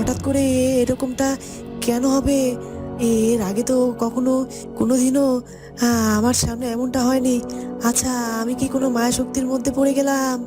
হঠাৎ করে এরকমটা কেন হবে? এর আগে তো কখনো কোনোদিনও আহ, আমার সামনে এমনটা হয়নি। আচ্ছা আমি কি কোনো মায়া শক্তির মধ্যে পড়ে গেলাম?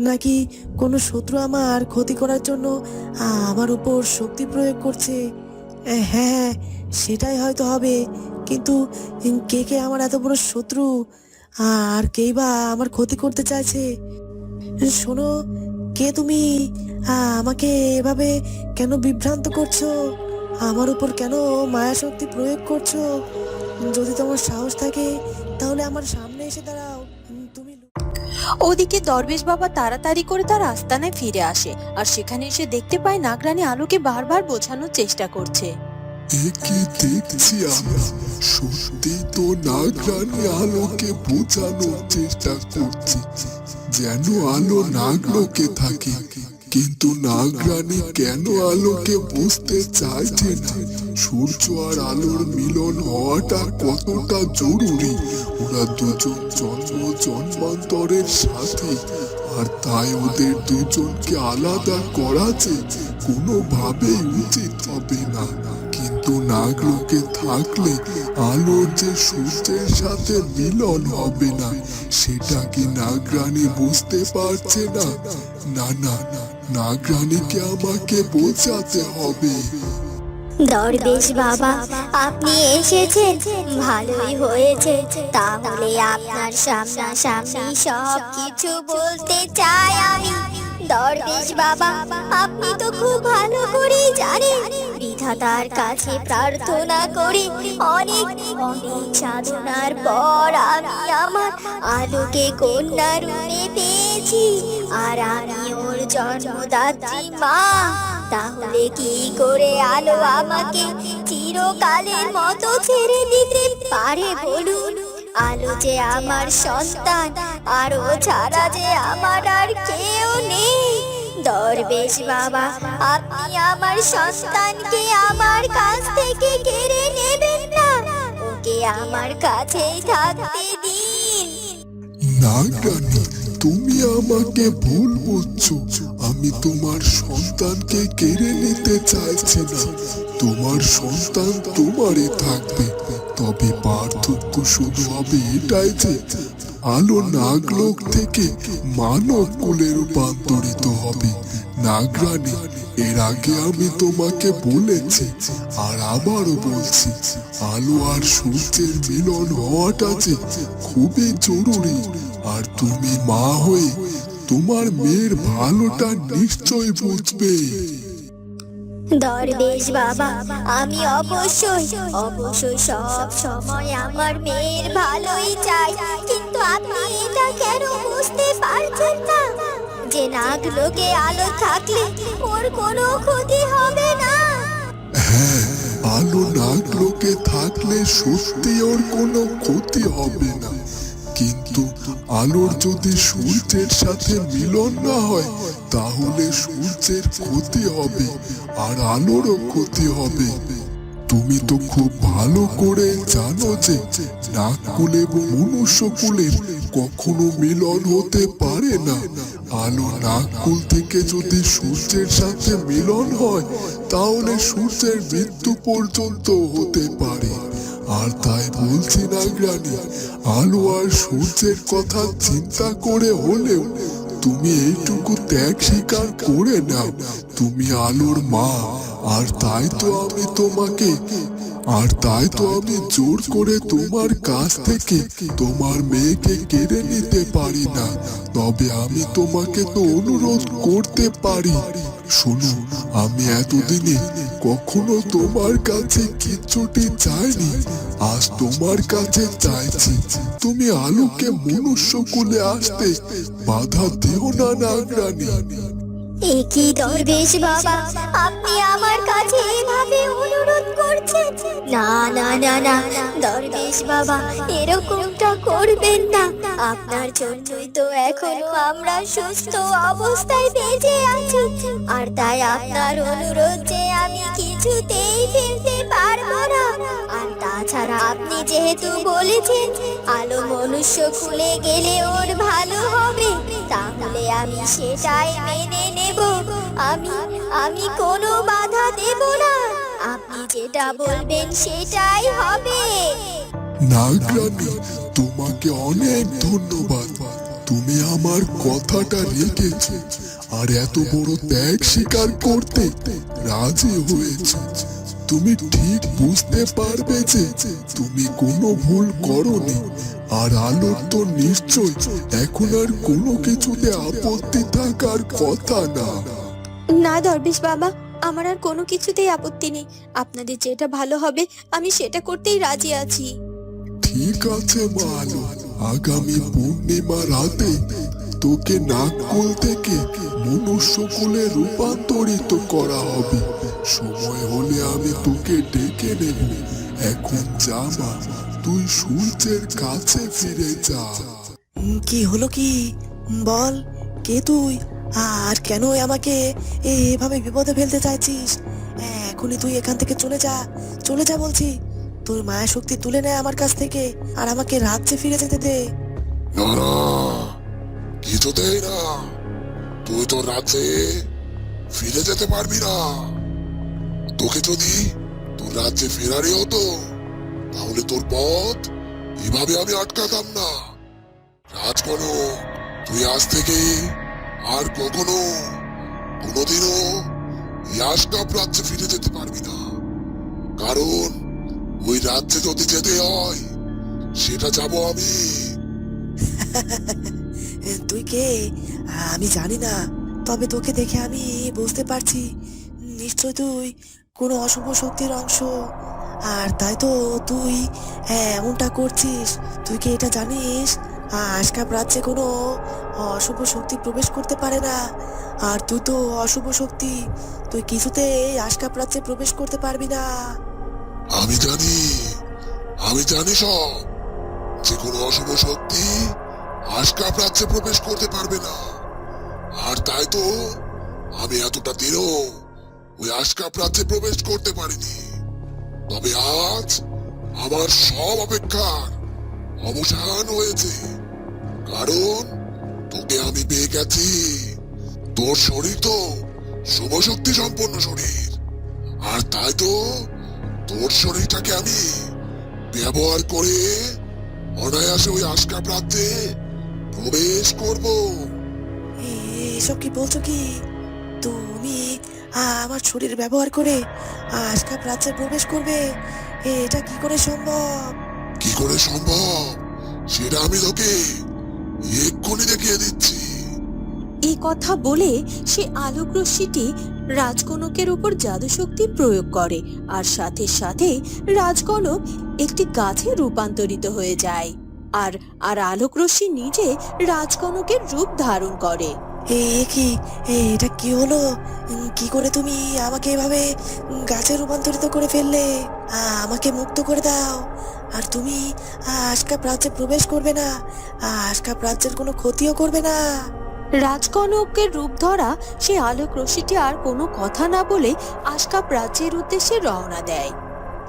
নাকি কোনো শত্রু আমার ক্ষতি করার জন্য আমার উপর শক্তি প্রয়োগ করছে? আহ, হ্যাঁ সেটাই হয়তো হবে। কিন্তু কে কে আমার এত বড় শত্রু? আর কেই বা আমার ক্ষতি করতে চাইছে? শোনো কে তুমি আমাকে এভাবে কেন বিভ্রান্ত করছ? আমার উপর কেন মায়া শক্তি প্রয়োগ করছ? যদি তোমার সাহস থাকে, তাহলে আমার সামনে এসে দাঁড়াও। তুমি ওদিকে দরবেশ বাবা তাড়াতাড়ি করে তার আস্তানায় ফিরে আসে, আর সেখানে এসে দেখতে পায় নাগরানী আলোকে বারবার বোঝানোর চেষ্টা করছে। একে দেখছি আমরা। সত্যি তো নাগরানী আলোকে বোঝানোর চেষ্টা করছি। যেন আলো নাগলোকে থাকে, কিন্তু নাগরানী কেন আলোকে বুঝতে চাইছে না? সূর্য আর আলোর মিলন হওয়াটা কতটা জরুরি? ওরা দুজন জন্ম জন্মান্তরের সাথে, আর তাই ওদের দুজনকে আলাদা করা যে কোনোভাবেই উচিত হবে না। কিন্তু নাগলোকে থাকলে আলোর যে সূর্যের সাথে মিলন হবে না, সেটা কি নাগরানী বুঝতে পারছে না? না না, নাগরানীকে আমাকে বোঝাতে হবে। দরবেশ বাবা, আপনি এসেছেন। ভালোই হয়েছে। তাহলে আপনার সামনাসামনি সব কিছু বলতে চাই আমি। দরবেশ বাবা, আপনি তো খুব ভালো করেই জানেন। বিধাতার কাছে প্রার্থনা করি, অনেক অনেক সাধনার পর আমি আমার আলোকে কন্যা রূপে পেয়েছি। আর আমি ওর জন্মদাত্রী মা, তাহলে কি করে আলো আমাকে চিরকালের মতো ছেড়ে দিতে পারে বলুন? আলো যে আমার সন্তান আর ছাড়া যে আমার আর কেউ নেই। দরবেশ বাবা, আপনি আমার সন্তানকে আমার কাছ থেকে কেড়ে নেবেন না। ওকে আমার কাছেই থাকতে দিন। নাগরানী তুমি আমাকে ভুল বুঝছ আমি তোমার সন্তানকে কেড়ে নিতে চাইছি না। তোমার সন্তান তোমারই থাকবে। তবে পার্থক্য শুধু হবে এটাই যে আলো নাগলোক থেকে মানব কুলে রূপান্তরিত হবে। নাগরানী, এর আগে আমি তোমাকে বলেছি, আর আবারও বলছি, আলো আর সূর্যের মিলন হওয়াটা যে খুবই জরুরি। আর তুমি মা হয়ে তোমার মেয়ের ভালোটা নিশ্চয় বুঝবে। দরবেশ বাবা, আমি অবশ্যই অবশ্যই সব সময় আমার মেয়ের ভালোই চাই। কিন্তু আপনি এটা কেন বুঝতে পারছেন না? যে নাগ লোকে আলো থাকলে ওর কোনো ক্ষতি হবে না। হ্যাঁ আলো নাগলোকে থাকলে সত্যি ওর কোনো ক্ষতি হবে না। কিন্তু আলোর যদি সূর্যের সাথে মিলন না হয়, তাহলে সূর্যের ক্ষতি হবে আর আলোরও ক্ষতি হবে। তুমি তো খুব ভালো করে জানো যে নাগকুল এবং মনুষ্যকুলের কখনো মিলন হতে পারে না। আলো নাগকুল থেকে যদি সূর্যের সাথে মিলন হয়, তাহলে সূর্যের মৃত্যু পর্যন্ত হতে পারে। আর তাই বলছি না নাগরানী আলো আর সূর্যের কথা চিন্তা করে হলেও তুমি এইটুকু ত্যাগ স্বীকার করে নাও, তুমি আলোর মা, আর তাই তো আমি তোমাকে, আর তাই তো আমি জোর করে তোমার কাছ থেকে তোমার মেয়েকে কেড়ে নিতে পারি না, তবে আমি তোমাকে তো অনুরোধ করতে পারি। শোনো, আমি এতদিনে কখনো তোমার কাছে কিছুটি চাইনি। আজ তোমার কাছে চাইছি, তুমি আলোকে মনুষ্য কুলে আসতে বাধা দিও না নাগরানী। একই দরবেশ বাবা? আপনি আমার কাছে এভাবে অনুরোধ করছেন? না না না না, দরবেশ বাবা, এরকমটা করবেন না। আপনার জন্যই তো এখনও আমরা সুস্থ অবস্থায় বেঁচে আছি। আর তাই আপনার অনুরোধ যে আমি কিছুতেই ফেলতে পারব না। আর তাছাড়া আপনি যেহেতু বলেছেন, আলো মনুষ্য খুলে গেলে ওর ভালো হবে, তাহলে আমি সেটাই মেনে নেব। আমি আমি কোনো বাধা দেব না। আপনি যেটা বলবেন সেটাই হবে। নাগরানি, তোমাকে অনেক ধন্যবাদ। তুমি আমার কথাটা রেখেছ আর এত বড় ত্যাগ স্বীকার করতে রাজি হয়েছ। তুমি ঠিক বুঝতে পারবে যে তুমি কোনো ভুল করনি। আর আলোর তো নিশ্চয় এখন আর কোনো কিছুতে আপত্তি থাকার কথা না। না দরবেশ বাবা আমার আর কোনো কিছুতেই আপত্তি নেই। আপনাদের যেটা ভালো হবে আমি সেটা করতেই রাজি আছি। ঠিক আছে মা আলো। আগামী পূর্ণিমা রাতে তোকে নাগকুল থেকে মনুষ্য কুলে রূপান্তরিত করা হবে। সময় হলে আমি তোকে ডেকে নেব। এখন যা মা তুই সূর্যের কাছে ফিরে যা। কি হলো কি? বল কে তুই? আর কেন আমাকে এভাবে বিপদে ফেলতে চাইছিস? এখনই তুই এখান থেকে চলে যা চলে যা বলছি। তোর মায়া শক্তি তুলে নেয় আমার কাছ থেকে আর আমাকে রাজ্যে ফিরে যেতে দে। না না কিছুতেই না। তুই তো রাজ্যে ফিরে যেতে পারবি না। তোকে যদি তোর রাজ্যে ফেরারই হতো, তাহলে তোর পথ এভাবে আমি আটকাতাম না। রাজকনক, তুই আজ থেকে আর কখনো কোনোদিনও ইয়াসকাপ রাজ্যে ফিরে যেতে পারবি না। কারণ ওই রাজ্যে যদি যেতে হয়, সেটা যাব আমি। তুই কে? আমি জানি না, তবে তোকে দেখে আমি বুঝতে পারছি। নিশ্চয় তুই কোনো অশুভ শক্তির অংশ। আর তাই তো তুই এমনটা করছিস। তুই কি এটা জানিস? আজকাপ রাজ্যে কোনো অশুভ শক্তি প্রবেশ করতে পারে না। আর তুই তো অশুভ শক্তি, তুই কিছুতে আজকাপ রাজ্যে প্রবেশ করতে পারবি না। আমি জানি আমি জানি সব। যে কোনো অশুভ শক্তি আশকাপ রাজ্যে প্রবেশ করতে পারবে না। আর তাই তো আমি এতটা দিনও ওই আশকাপ রাজ্যে প্রবেশ করতে পারিনি। তবে আজ আমার সব অপেক্ষার অবসান হয়েছে। কারণ তোকে আমি পেয়ে গেছি। তোর শরীর তো শুভ শক্তি সম্পন্ন শরীর। আর তাই তো তোর শরীরটাকে আমি ব্যবহার করে অনায়াসে ওই আশকাপ রাজ্যে প্রবেশ করব। এসব কি বলছো কি? তুমি আমার শরীর ব্যবহার করে আজকাপ রাজ্যে প্রবেশ করবে। এটা কি করে সম্ভব? কি করে সম্ভব? সেটা আমি তোকে এক্ষুনি দেখিয়ে দিচ্ছি। এই কথা বলে সে আলোক রশ্মিটি রাজকনকের উপর জাদু শক্তি প্রয়োগ করে আর সাথে সাথে রাজকনক একটি গাছে রূপান্তরিত হয়ে যায়। আর আর আলোক রশ্মি নিজে রাজকনকের রূপ ধারণ করে। এ কি? এ, এটা কি হলো? কি করে তুমি আমাকে এভাবে গাছে রূপান্তরিত করে ফেললে? আমাকে মুক্ত করে দাও। আর তুমি আজকাপ রাজ্যে প্রবেশ করবে না। আজকাপ রাজ্যের কোনো ক্ষতিও করবে না। রাজকনকের রূপ ধরা সে আলোক রশ্মিটি আর কোনো কথা না বলে আশকা প্রাচ্যের উদ্দেশ্যে রওনা দেয়।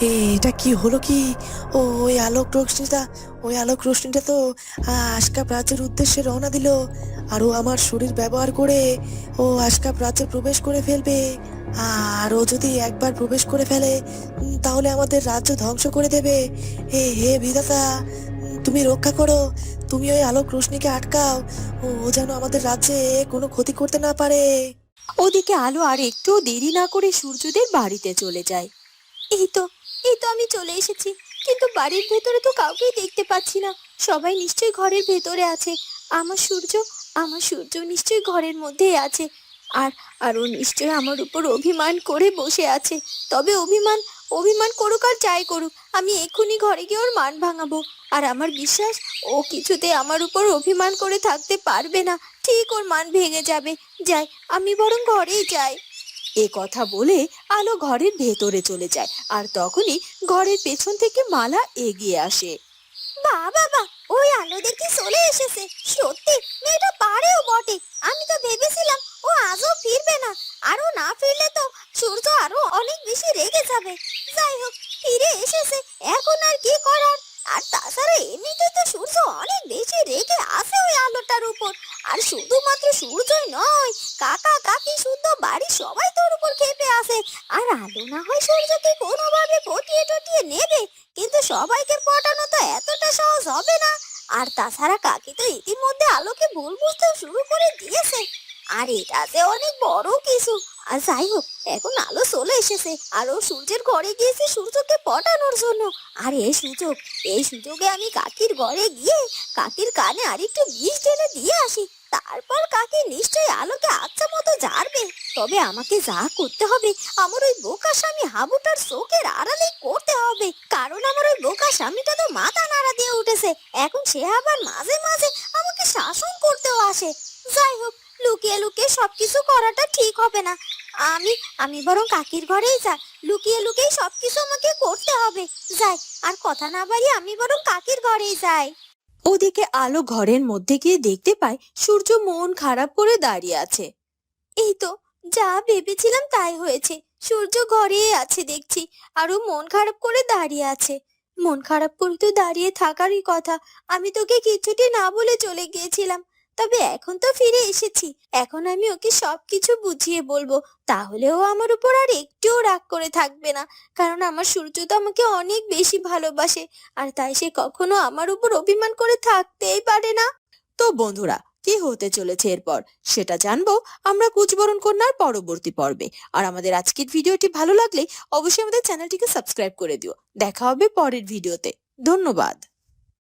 এটা কি হলো কি? ওই আলোক রশ্মিটা, ওই আলোক রশ্মিটা তো আশকাপ রাজ্যের উদ্দেশ্যে রওনা দিল। আর ও আমার শরীর ব্যবহার করে ও আশকাপ রাজ্যে প্রবেশ করে ফেলবে। আর ও যদি একবার প্রবেশ করে ফেলে তাহলে আমাদের রাজ্য ধ্বংস করে দেবে। হে হে বিধাতা, তুমি রক্ষা করো। তুমি ওই আলোক রশ্মিকে আটকাও। ও যেন আমাদের রাজ্যে কোনো ক্ষতি করতে না পারে। ওদিকে আলো আর একটু দেরি না করে সূর্যদের বাড়িতে চলে যায়। এই তো এই তো আমি চলে এসেছি। কিন্তু বাড়ির ভেতরে তো কাউকেই দেখতে পাচ্ছি না। সবাই নিশ্চয়ই ঘরের ভেতরে আছে। আমার সূর্য আমার সূর্য নিশ্চয়ই ঘরের মধ্যেই আছে। আর আর ও নিশ্চয়ই আমার উপর অভিমান করে বসে আছে। তবে অভিমান অভিমান করুক আর যাই করুক, আমি এক্ষুনি ঘরে গিয়ে ওর মান ভাঙাবো। আর আমার বিশ্বাস, ও কিছুতে আমার উপর অভিমান করে থাকতে পারবে না। ঠিক ওর মান ভেঙে যাবে। যাই, আমি বরং ঘরেই যাই। এ কথা বলে আলো ঘরের ভেতরে চলে যায় আর তখনই ঘরের পেছন থেকে মালা এগিয়ে আসে। বা বাবা ওই আলো দেখি চলে এসেছে। সত্যি, মেয়েটা পারেও বটে। আমি তো ভেবেছিলাম ও আজও ফিরবে না। আর না ফিরলে তো সূর্য আরও অনেক বেশি রেগে যাবে। যাই হোক, ফিরে এসেছে। এখন আর কি করার? আর তাছাড়া এমনিতে তো সূর্য অনেক বেশি রেগে আসে ওই আলোটার উপর। আর শুধুমাত্র সূর্যই নয়, কাকা কাকি শুদ্ধ বাড়ির সবাই তোর উপর খেপে আসে। আর আলো না হয় সূর্যকে কোনোভাবে পটিয়ে টটিয়ে নেবে, কিন্তু সবাইকে পটানো তো এতটা সহজ হবে না। আর তাছাড়া কাকি তো ইতিমধ্যে আলোকে ভুল বুঝতে শুরু করে দিয়েছে। আর এটাতে অনেক বড় কিছু। আর যাই হোক এখন আলো চলে এসেছে। আর ও সূর্যের ঘরে গিয়েছে সূর্যকে পটানোর জন্য। আর এই সুযোগ, এই সুযোগে আমি কাকির ঘরে গিয়ে কাকির কানে আর একটু বিষ ঢেলে দিয়ে আসি। তারপর কাকি নিশ্চয়ই আলোকে আচ্ছা মতো জারবে তবে আমাকে যা করতে হবে, আমার ওই বোকা স্বামী হাবুটার চোখের আড়ালেই করতে হবে। কারণ আমার ওই বোকা স্বামীটা তো মাথা নাড়া দিয়ে উঠেছে। এখন সে আবার মাঝে মাঝে আমাকে শাসন করতেও আসে। যাই হোক লুকিয়ে লুকিয়ে সবকিছু করাটা ঠিক হবে না। আমি আমি বরং কাকির ঘরেই যাই। লুকিয়ে লুকিয়ে সবকিছু আমাকে করতে হবে। যাই আর কথা না বাড়ি আমি বরং কাকির ঘরেই যাই। ওদিকে আলো ঘরের মধ্যে গিয়ে দেখতে পায় সূর্য মন খারাপ করে দাঁড়িয়ে আছে। এই তো যা ভেবেছিলাম তাই হয়েছে। সূর্য ঘরেই আছে দেখছি আরও মন খারাপ করে দাঁড়িয়ে আছে। মন খারাপ করে তো দাঁড়িয়ে থাকারই কথা। আমি তোকে কিছুটি না বলে চলে গিয়েছিলাম। তবে এখন তো ফিরে এসেছি। এখন আমি ওকে সবকিছু বুঝিয়ে বলব। তাহলেও আমার উপর আর একটুও রাগ করে থাকবে না। কারণ আমার সূর্য তো আমাকে অনেক বেশি ভালোবাসে। আর তাই সে কখনো আমার উপর অভিমান করে থাকতেই পারে না। তো বন্ধুরা, কি হতে চলেছে এরপর? সেটা জানব আমরা কুচবরণ কন্যার পরবর্তী পর্বে। আর আমাদের আজকের ভিডিওটি ভালো লাগলে অবশ্যই আমাদের চ্যানেলটিকে সাবস্ক্রাইব করে দিও। দেখা হবে পরের ভিডিওতে। ধন্যবাদ।